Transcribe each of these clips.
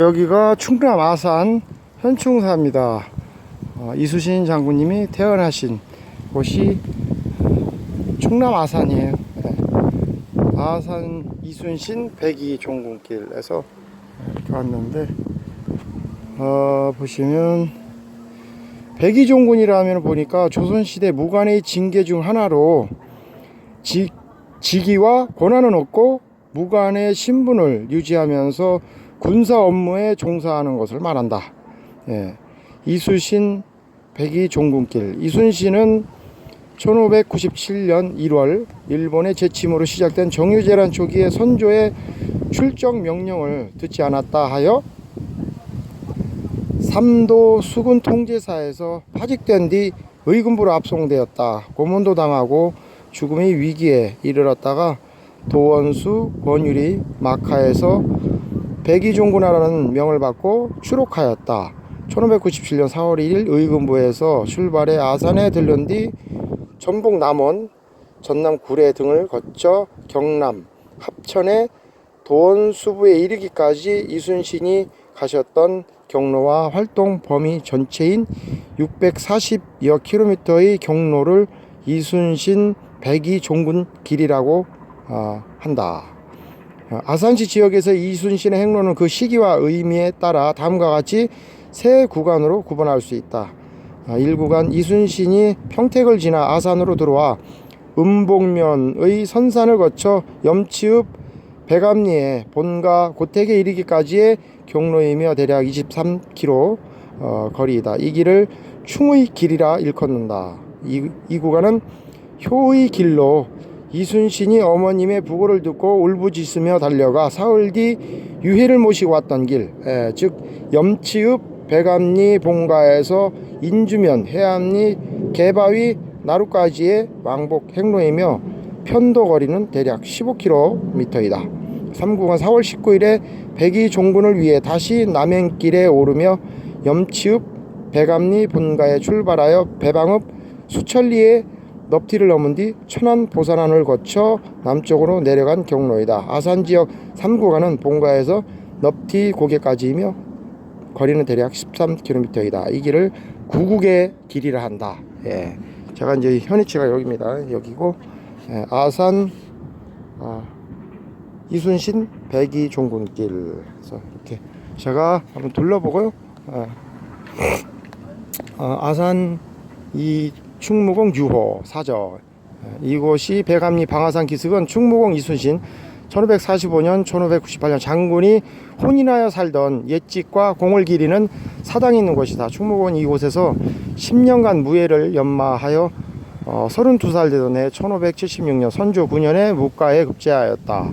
여기가 충남 아산 현충사입니다. 어, 이수신 장군님이 태어나신 곳이 충남 아산이에요. 네. 아산 이순신 백이 종군길에서 이렇게 왔는데 어, 보시면 백이 종군이라면 보니까 조선시대 무관의 징계 중 하나로 지, 직위와 권한은 없고 무관의 신분을 유지하면서 군사 업무에 종사하는 것을 말한다. 예. 이수신 백이 종군길. 이순신은 1597년 1월 일본의 재침으로 시작된 정유재란 초기에 선조의 출정 명령을 듣지 않았다 하여 삼도 수군 통제사에서 파직된 뒤 의군부로 압송되었다. 고문도 당하고 죽음의 위기에 이르렀다가 도원수 권율이 마카에서 백이종군하라는 명을 받고 추록하였다. 1597년 4월 1일 의금부에서 출발해 아산에 들른 뒤 전북 남원, 전남 구례 등을 거쳐 경남, 합천의 도원수부에 이르기까지 이순신이 가셨던 경로와 활동 범위 전체인 640여 킬로미터의 경로를 이순신 백이 종군 길이라고 어, 한다. 어, 아산시 지역에서 이순신의 행로는 그 시기와 의미에 따라 다음과 같이 세 구간으로 구분할 수 있다. 1구간 이순신이 평택을 지나 아산으로 들어와 음복면의 선산을 거쳐 염치읍 백암리의 본가 고택에 이르기까지의 경로이며 대략 23km 어, 거리이다. 이 길을 충의 길이라 일컫는다. 이, 이 구간은 효의 길로 이순신이 어머님의 부고를 듣고 울부짖으며 달려가 사흘 뒤 유해를 모시고 왔던 길, 예, 즉 염치읍 백암리 본가에서 인주면 해암리 개바위 나루까지의 왕복 행로이며 편도 거리는 대략 15km이다. 3구간 4월 19일에 백이 종군을 위해 다시 남행길에 오르며 염치읍 백암리 본가에 출발하여 배방읍 수천리에 넙티를 넘은 뒤 천안 보산안을 거쳐 남쪽으로 내려간 경로이다. 아산 지역 3구간은 본가에서 넙티 고개까지이며 거리는 대략 13km이다. 이 길을 구국의 길이라 한다. 예. 제가 이제 현위치가 여기입니다. 여기고 예, 아산 아, 이순신 백이 종군길 그래서 이렇게 제가 한번 둘러보고요. 예. 어, 아산 이 충무공 6호 사저 예, 이곳이 백암리 방아산 기슭은 충무공 이순신 1545년 1598년 장군이 혼인하여 살던 옛집과 공을 기리는 사당이 있는 곳이다. 충무공 이곳에서 10년간 무예를 연마하여 어, 32살 되던 해 1576년 선조 9년에 묵가에 급제하였다.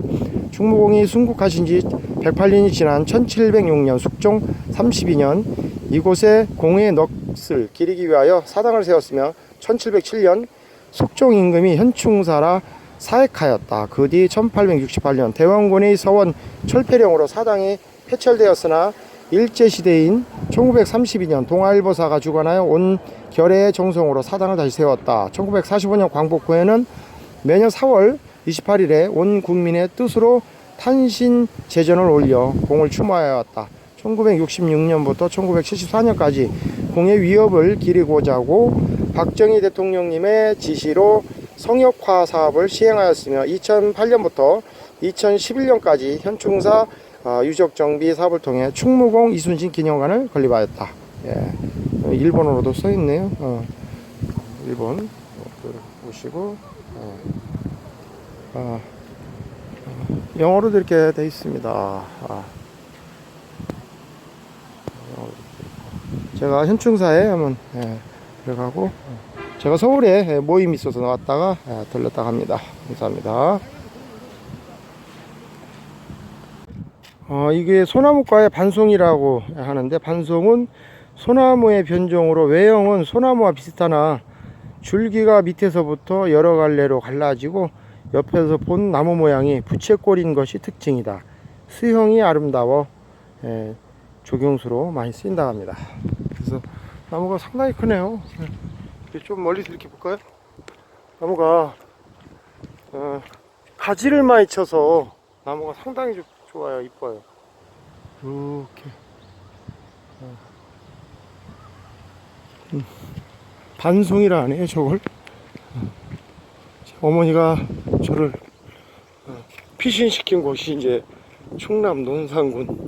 충무공이 순국하신 지 108년이 지난 1706년 숙종 32년 이곳에 공의 넋을 기리기 위하여 사당을 세웠으며 1707년 숙종 임금이 현충사라 사액하였다. 그 뒤 1868년 대원군의 서원 철폐령으로 사당이 폐철되었으나 일제시대인 1932년 동아일보사가 주관하여 온 결의의 정성으로 사당을 다시 세웠다. 1945년 광복 후에는 매년 4월 28일에 온 국민의 뜻으로 탄신 제전을 올려 공을 추모하여 왔다. 1966년부터 1974년까지 공의 위협을 기리고자 하고 박정희 대통령님의 지시로 성역화 사업을 시행하였으며 2008년부터 2011년까지 현충사 어, 유적 정비 사업을 통해 충무공 이순신 기념관을 건립하였다. 예. 어, 일본어로도 써 있네요. 어, 일본 어, 보시고 어, 어, 어, 영어로도 이렇게 돼 있습니다. 아. 영어로 이렇게 있고. 제가 현충사에 한번 예, 들어가고 어, 제가 서울에 예, 모임이 있어서 나왔다가 예, 들렀다 갑니다. 감사합니다. 어, 이게 소나무과의 반송이라고 하는데 반송은 소나무의 변종으로 외형은 소나무와 비슷하나 줄기가 밑에서부터 여러 갈래로 갈라지고 옆에서 본 나무 모양이 부채꼴인 것이 특징이다. 수형이 아름다워 예, 조경수로 많이 쓰인다 합니다. 그래서 나무가 상당히 크네요. 좀 멀리서 이렇게 볼까요? 나무가 어, 가지를 많이 쳐서 나무가 상당히 좋- 좋아요, 이뻐요. 이렇게 어. 음, 반송이라 하네요 저걸 어. 어머니가 저를 어, 피신시킨 곳이 이제 충남 논산군 예,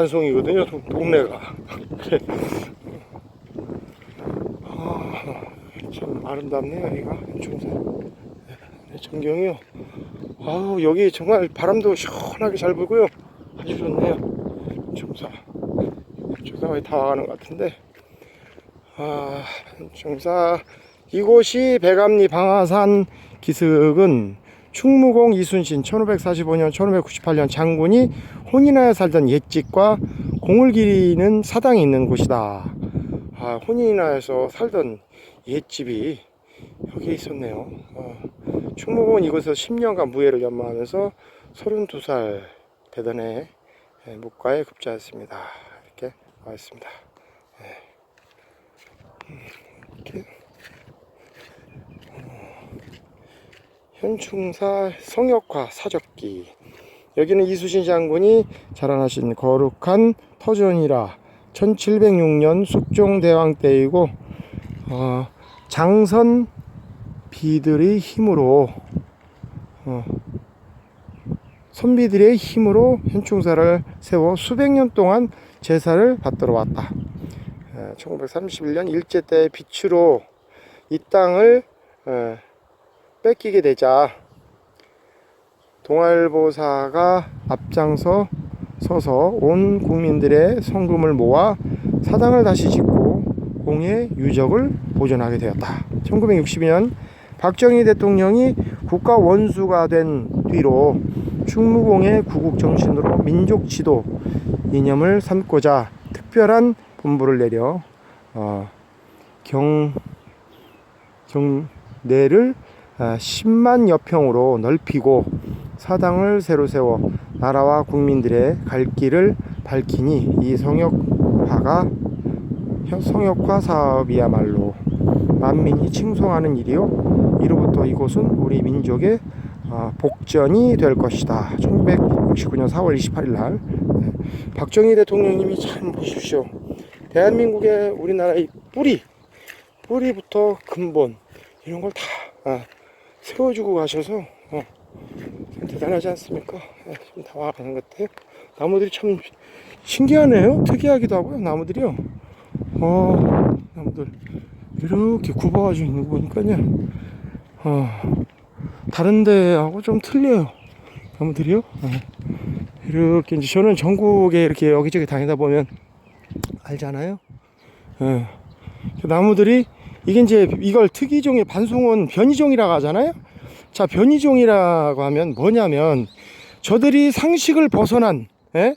반송이거든요 동- 동네가. 아, 참 아름답네요 여기가. 중산 네, 전경이요. 아우 여기 정말 바람도 시원하게 잘 불고요. 아주 좋네요. 중사 중사에 다 와가는 것 같은데. 아 중사 이곳이 백암리 방화산 기슭은 충무공 이순신 1545년 1598년 장군이 혼인하여 살던 옛집과 공을 기리는 사당이 있는 곳이다 아 혼인하여서 살던 옛집이 여기 있었네요 어. 충무공은 이곳에서 10년간 무예를 연마하면서 32살 되던 해 예, 묵과에 급제하였습니다. 이렇게 나와 있습니다. 예. 음, 이렇게 현충사 성역화 사적기 여기는 이수신 장군이 자라나신 거룩한 터전이라 1706년 숙종대왕 때이고 어, 장선 비들의 힘으로 어, 선비들의 힘으로 현충사를 세워 수백 년 동안 제사를 받들어 왔다. 1931년 일제 때 빛으로 이 땅을 어, 뺏기게 되자 동아일보사가 앞장서 서서 온 국민들의 성금을 모아 사당을 다시 짓고 공의 유적을 보존하게 되었다. 1962년 박정희 대통령이 국가 원수가 된 뒤로 충무공의 구국 정신으로 민족 지도 이념을 삼고자 특별한 본부를 내려 어, 경 경내를 아, 10만 여평으로 넓히고 사당을 새로 세워 나라와 국민들의 갈 길을 밝히니 이 성역화가 성역화 사업이야말로 만민이 칭송하는 일이요 이로부터 이곳은 우리 민족의 아, 복전이 될 것이다. 1969년 4월 28일 날 네. 박정희 대통령님이 참 보십시오. 대한민국의 우리나라의 뿌리 뿌리부터 근본 이런 걸다 세워주고 가셔서 어, 참 대단하지 않습니까? 예, 지금 다 와가는 것 같아요. 나무들이 참 신기하네요. 특이하기도 하고요. 나무들이요. 어, 나무들 이렇게 굽어가지고 있는 거 보니까요. 어, 다른 데하고 좀 틀려요. 나무들이요. 어. 이렇게 이제 저는 전국에 이렇게 여기저기 다니다 보면 알잖아요. 예. 그 나무들이 이게 이제 이걸 특이종의 반송은 변이종이라고 하잖아요. 자, 변이종이라고 하면 뭐냐면 저들이 상식을 벗어난 예?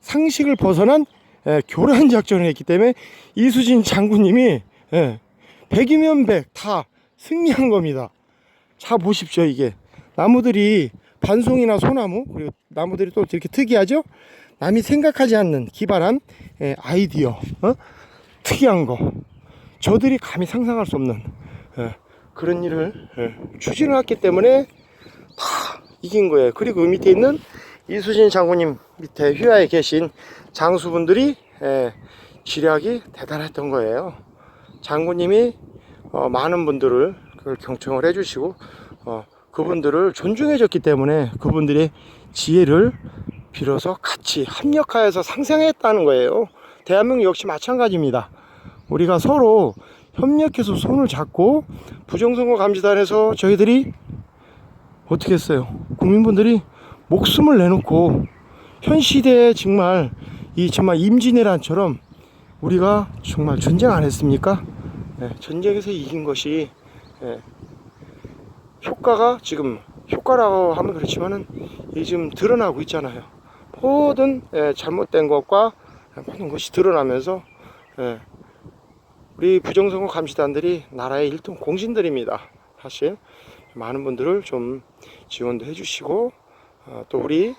상식을 벗어난 예, 교란 작전을 했기 때문에 이수진 장군님이 예, 100이면 100 다 승리한 겁니다. 자 보십시오 이게 나무들이 반송이나 소나무 그리고 나무들이 또 이렇게 특이하죠 남이 생각하지 않는 기발한 예, 아이디어 어? 특이한 거 저들이 감히 상상할 수 없는 예, 그런 일을 예, 추진을 했기 때문에 다 이긴 거예요 그리고 그 밑에 있는 이수진 장군님 밑에 휘하에 계신 장수분들이 예, 지략이 대단했던 거예요 장군님이 어, 많은 분들을 그걸 경청을 해주시고 어, 그분들을 존중해줬기 때문에 그분들의 지혜를 빌어서 같이 합력하여서 상생했다는 거예요. 대한민국 역시 마찬가지입니다. 우리가 서로 협력해서 손을 잡고 부정선거 감시단에서 저희들이 어떻게 했어요? 국민분들이 목숨을 내놓고 현 시대에 정말 이 정말 임진왜란처럼 우리가 정말 전쟁 안 했습니까? 네, 전쟁에서 이긴 것이 예, 효과가 지금 효과라고 하면 그렇지만은 이 지금 드러나고 있잖아요. 모든 예, 잘못된 것과 모든 것이 드러나면서 예, 우리 부정선거 감시단들이 나라의 일등 공신들입니다. 사실 많은 분들을 좀 지원도 해주시고 어, 또 우리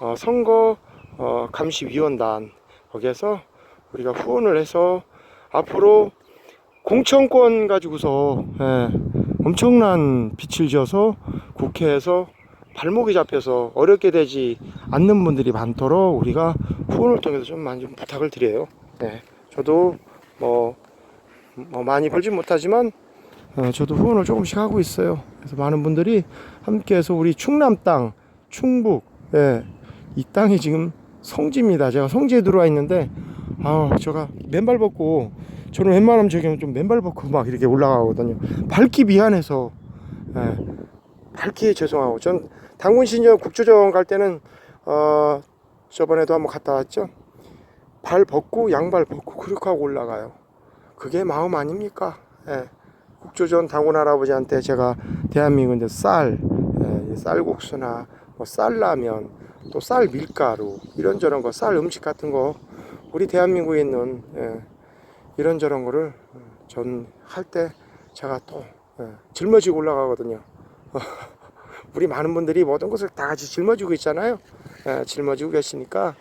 어, 선거 어, 감시위원단 거기에서 우리가 후원을 해서 앞으로 공천권 가지고서 예, 엄청난 빛을 지어서 국회에서 발목이 잡혀서 어렵게 되지 않는 분들이 많도록 우리가 후원을 통해서 좀 많이 좀 부탁을 드려요. 네, 저도 뭐, 뭐 많이 벌진 못하지만 어, 저도 후원을 조금씩 하고 있어요. 그래서 많은 분들이 함께해서 우리 충남 땅, 충북, 예, 이 땅이 지금 성지입니다. 제가 성지에 들어와 있는데, 아, 제가 맨발 벗고, 저는 웬만하면 저기 좀 맨발 벗고 막 이렇게 올라가거든요. 밟기 미안해서, 예, 밟기에 죄송하고, 전 당군 신여 국조정 갈 때는, 어, 저번에도 한번 갔다 왔죠. 발 벗고 양발 벗고 그렇게 하고 올라가요. 그게 마음 아닙니까? 예. 국조전 당군 할아버지한테 제가 대한민국인데 쌀, 예, 쌀국수나 뭐 쌀라면 또 쌀 밀가루 이런저런 거 쌀 음식 같은 거 우리 대한민국에 있는 예, 이런저런 거를 전 할 때 제가 또 예, 짊어지고 올라가거든요. 우리 많은 분들이 모든 것을 다 같이 짊어지고 있잖아요. 예, 짊어지고 계시니까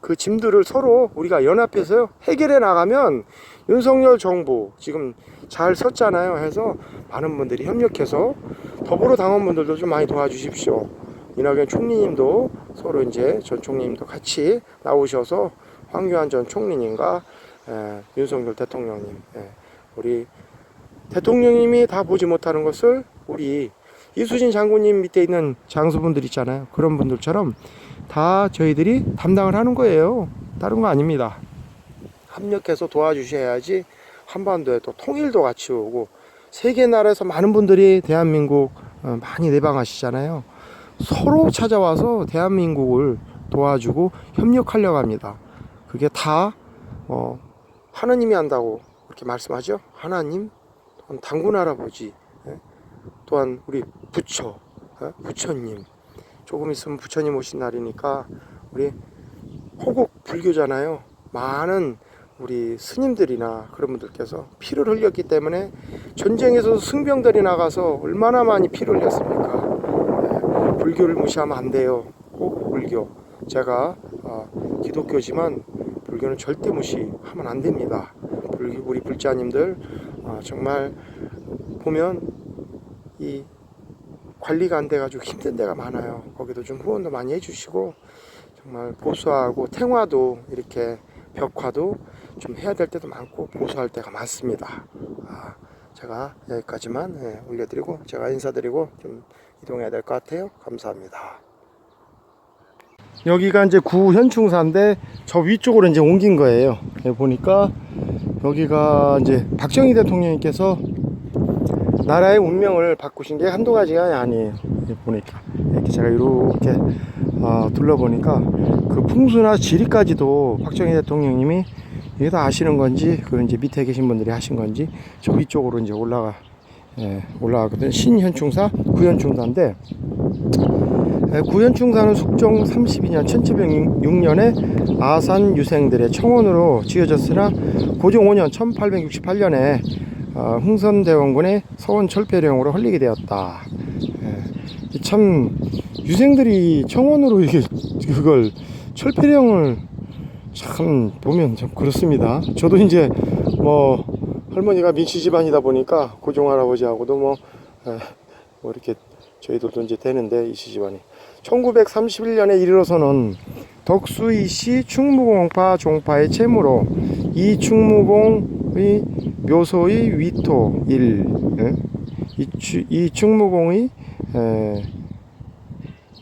그 짐들을 서로 우리가 연합해서 해결해 나가면 윤석열 정부 지금 잘 섰잖아요. 해서 많은 분들이 협력해서 더불어 당원분들도 좀 많이 도와주십시오. 이낙연 총리님도 서로 이제 전 총리님도 같이 나오셔서 황교안 전 총리님과 에, 윤석열 대통령님, 예, 우리 대통령님이 다 보지 못하는 것을 우리 이수진 장군님 밑에 있는 장수분들 있잖아요. 그런 분들처럼 다 저희들이 담당을 하는 거예요. 다른 거 아닙니다. 협력해서 도와주셔야지 한반도에 또 통일도 같이 오고 세계 나라에서 많은 분들이 대한민국 어, 많이 내방하시잖아요. 서로 찾아와서 대한민국을 도와주고 협력하려고 합니다. 그게 다 어, 하나님이 한다고 그렇게 말씀하죠. 하나님, 당군 할아버지, 예? 또한 우리 부처, 예? 부처님. 조금 있으면 부처님 오신 날이니까 우리 호국 불교잖아요. 많은 우리 스님들이나 그런 분들께서 피를 흘렸기 때문에 전쟁에서 승병들이 나가서 얼마나 많이 피를 흘렸습니까? 네, 불교를 무시하면 안 돼요. 꼭 불교. 제가 어, 기독교지만 불교는 절대 무시하면 안 됩니다. 불교 우리 불자님들 어, 정말 보면 이 관리가 안 돼가지고 힘든 데가 많아요. 거기도 좀 후원도 많이 해주시고 정말 보수하고 탱화도 이렇게 벽화도 좀 해야 될 때도 많고 보수할 때가 많습니다. 아, 제가 여기까지만 예, 올려드리고 제가 인사드리고 좀 이동해야 될 것 같아요. 감사합니다. 여기가 이제 구현충사인데 저 위쪽으로 이제 옮긴 거예요. 여기 보니까 여기가 이제 박정희 대통령님께서 나라의 운명을 바꾸신 게 한두 가지가 아니에요. 여기 보니까 이렇게 제가 이렇게 어, 둘러보니까 그 풍수나 지리까지도 박정희 대통령님이 이게 다 아시는 건지 그 이제 밑에 계신 분들이 하신 건지 저 위쪽으로 이제 올라가 예, 올라가거든요. 신현충사, 구현충사인데 예, 구현충사는 숙종 32년 1706년에 아산 유생들의 청원으로 지어졌으나 고종 5년 1868년에 어, 흥선대원군의 서원 철폐령으로 헐리게 되었다. 예, 참 유생들이 청원으로 이게 그걸 철폐령을 참 보면 참 그렇습니다. 저도 이제 뭐 할머니가 민씨 집안이다 보니까 고종 할아버지하고도 뭐, 에, 뭐 이렇게 저희들도 이제 되는데 이씨 집안이 1931년에 이르러서는 덕수이 씨 충무공파 종파의 채무로 이 충무공의 묘소의 위토 1, 예? 이, 추- 이 충무공의 에,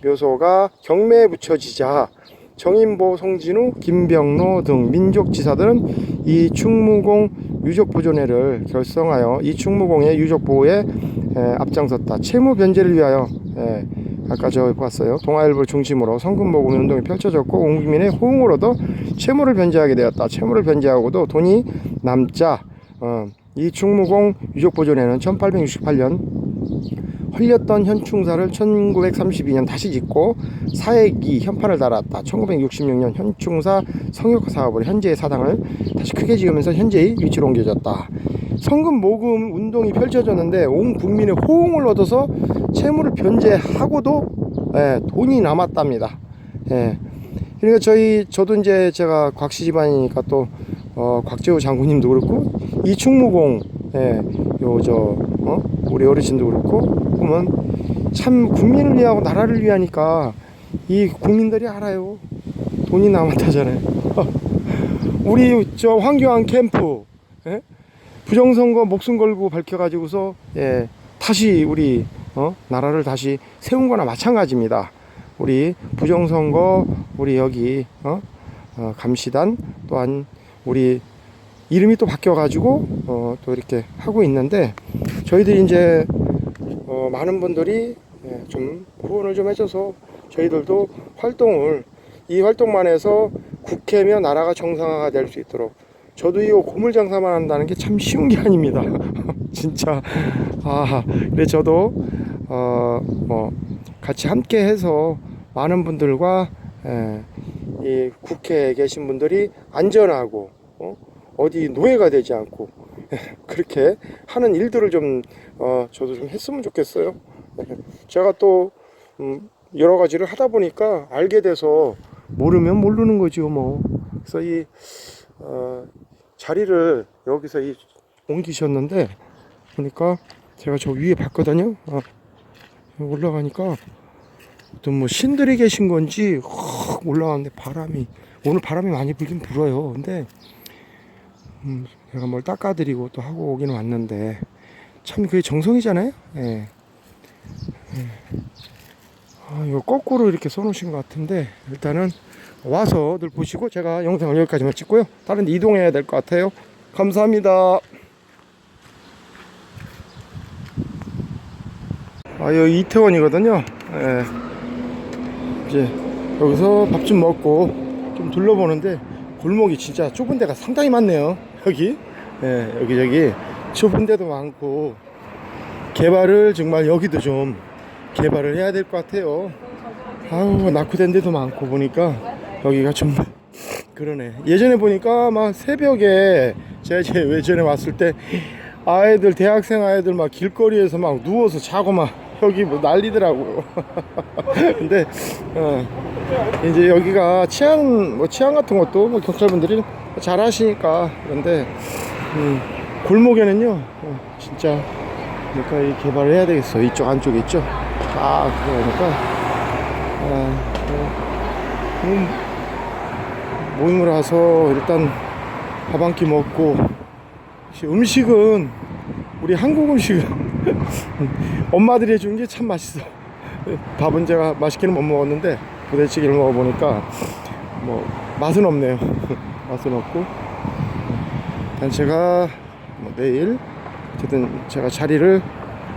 묘소가 경매에 붙여지자 정인보, 송진우, 김병로 등 민족지사들은 이 충무공 유족보존회를 결성하여 이 충무공의 유족보호에 에, 앞장섰다. 채무 변제를 위하여 에, 아까 저 봤어요. 동아일보를 중심으로 성금 모금 운동이 펼쳐졌고 온 국민의 얻어 채무를 변제하게 되었다. 채무를 변제하고도 돈이 남자 어, 이 충무공 유족보존회는 1868년 헐렸던 현충사를 1932년 다시 짓고 사액이 현판을 달았다. 1966년 현충사 성역화 사업으로 현재의 사당을 다시 크게 지으면서 현재의 위치로 옮겨졌다. 성금 모금 운동이 펼쳐졌는데 온 국민의 호응을 얻어서 채무를 변제하고도 예, 돈이 남았답니다. 예. 그러니까 저희 저도 이제 제가 곽씨 집안이니까 또 어, 곽재우 장군님도 그렇고 이충무공 예, 요저 어? 우리 어르신도 그렇고 보면 참 국민을 위하고 나라를 위하니까 이 국민들이 알아요. 돈이 남았다잖아요. 우리 저 황교안 캠프 예? 부정선거 목숨 걸고 밝혀가지고서 예, 다시 우리 어? 나라를 다시 세운 거나 마찬가지입니다. 우리 부정선거 우리 여기 어? 어, 감시단 또한 우리 이름이 또 바뀌어가지고 어, 또 이렇게 하고 있는데 저희들이 이제 어, 많은 분들이 예, 좀 후원을 좀 해줘서 저희들도 활동을 이 활동만 해서 국회며 나라가 정상화가 될 수 있도록 저도 이 고물 장사만 한다는 게 참 쉬운 게 아닙니다. 진짜 아 그래 저도 어 뭐 같이 함께 해서 많은 분들과 예, 이 국회에 계신 분들이 안전하고 어? 어디 노예가 되지 않고 그렇게 하는 일들을 좀 어, 저도 좀 했으면 좋겠어요. 제가 또 음, 여러 가지를 하다 보니까 알게 돼서 모르면 모르는 거죠 뭐. 그래서 이 어, 자리를 여기서 이 옮기셨는데 보니까 제가 저 위에 봤거든요. 어, 올라가니까 어떤 뭐 신들이 계신 건지 확 올라가는데 바람이 오늘 바람이 많이 불긴 불어요. 근데 음, 제가 뭘 닦아드리고 또 하고 오기는 왔는데 참 그게 정성이잖아요. 예. 예. 아, 이거 거꾸로 이렇게 써놓으신 것 같은데 일단은 와서들 보시고 제가 영상을 여기까지만 찍고요. 다른 데 이동해야 될 것 같아요. 감사합니다. 아, 여기 이태원이거든요. 예. 이제 여기서 밥 좀 먹고 좀 둘러보는데 골목이 진짜 좁은 데가 상당히 많네요. 여기. 예, 여기저기 좁은 데도 많고 개발을 정말 여기도 좀 개발을 해야 될 것 같아요. 아우 낙후된 데도 많고 보니까 여기가 좀 그러네. 예전에 보니까 막 새벽에 제가 이제 예전에 왔을 때 아이들 대학생 아이들 막 길거리에서 막 누워서 자고 막 여기 뭐 난리더라고. 근데 어, 이제 여기가 치안 뭐 치안 같은 것도 뭐 경찰분들이 잘 하시니까. 그런데 음, 골목에는요 어, 진짜 그러니까 이 개발을 해야 되겠어. 이쪽 안쪽에 있죠? 아 그러니까. 아, 어, 음, 모임을 와서 일단 밥 한 끼 먹고. 음식은 우리 한국 음식은 엄마들이 해주는 게 참 맛있어. 밥은 제가 맛있게는 못 먹었는데 부대찌개를 먹어보니까 뭐 맛은 없네요 맛은 없고 일단 제가 뭐 내일 어쨌든 제가 자리를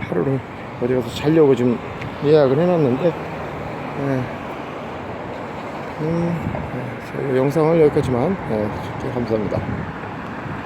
하루를 어디 가서 자려고 지금 예약을 해놨는데 예. 음, 예, 저희 영상을 여기까지만 예, 감사합니다.